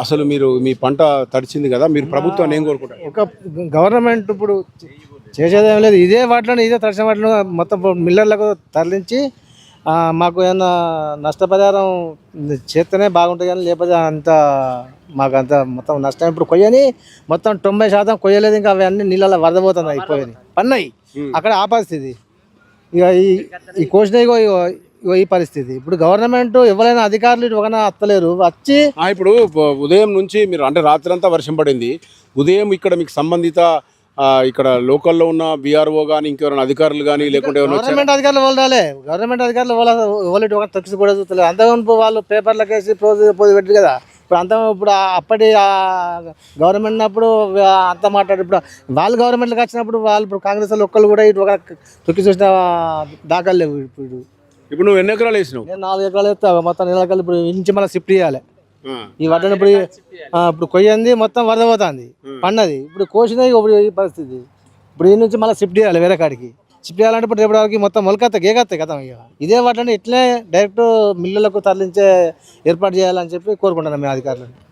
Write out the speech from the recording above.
అసలు మీరు మీ పంట తడిచింది కదా మీరు ప్రభుత్వాన్ని ఏం కోరుకుంటారు? ఒక గవర్నమెంట్ ఇప్పుడు చేసేది లేదు. ఇదే వాటిలో ఇదే తడిసిన వాటిలో మొత్తం మిల్లర్లకు తరలించి మాకు ఏమన్నా నష్టపరిహారం చేస్తేనే బాగుంటుంది కానీ లేకపోతే అంత మాకు అంత మొత్తం నష్టం. ఇప్పుడు కొయ్యని మొత్తం తొంభై శాతం కొయ్యలేదు ఇంకా అవి అన్ని నీళ్ళలో వరదపోతున్నాయి పోయి పన్నాయి. అక్కడ ఆ పరిస్థితి. ఇక ఈ ఈ ఈ పరిస్థితి. ఇప్పుడు గవర్నమెంట్ ఎవరైనా అధికారులు ఇటు ఒకనా అత్తలేరు వచ్చి ఆ, ఇప్పుడు ఉదయం నుంచి మీరు అంటే రాత్రంతా వర్షం పడింది. ఉదయం ఇక్కడ మీకు సంబంధిత ఇక్కడ లోకల్లో ఉన్న బీఆర్ఓ కానీ ఇంకెవరైనా అధికారులు కానీ లేకుంటే? గవర్నమెంట్ అధికారులు వాళ్ళు రాలే. గవర్నమెంట్ అధికారులు వాళ్ళ వాళ్ళు ఒక తొక్కి కూడా చూస్తలేదు అంతకుముందు వాళ్ళు పేపర్లకు వేసి పోజు పోజు పెట్టి కదా. ఇప్పుడు అంత ఇప్పుడు అప్పటి గవర్నమెంట్ అప్పుడు అంత మాట్లాడు. ఇప్పుడు వాళ్ళు గవర్నమెంట్కి వచ్చినప్పుడు వాళ్ళు ఇప్పుడు కాంగ్రెస్ వాళ్ళు ఒక్కళ్ళు కూడా ఇటు ఒక తొక్కి చూసిన దాఖలు లేవు ఇప్పుడు. ఇప్పుడు నువ్వు ఎన్ని ఎకరాలు వేసినావు? నేను నాలుగు ఎకరాలు ఎత్తా మొత్తం నెల ఎకరాలు ఇప్పుడు నుంచి మళ్ళీ షిఫ్ట్ చేయాలి. ఈ వడ్డన ఇప్పుడు ఆ, ఇప్పుడు కొయ్యంది మొత్తం వరద పోతుంది పన్నది ఇప్పుడు కోసినది ఇప్పుడు ఈ పరిస్థితి. ఇప్పుడు ఈ నుంచి మళ్ళీ షిఫ్ట్ చేయాలి వేరే కాడికి. షిఫ్ట్ చేయాలంటే ఇప్పుడు రేపటి వరకు మొత్తం మొలకత్త గేగత్తాయి కదా ఇక ఇదే వాటిని ఇట్లే డైరెక్ట్ మిల్లులకు తరలించే ఏర్పాటు చేయాలని చెప్పి కోరుకుంటున్నాం మేము అధికారులను.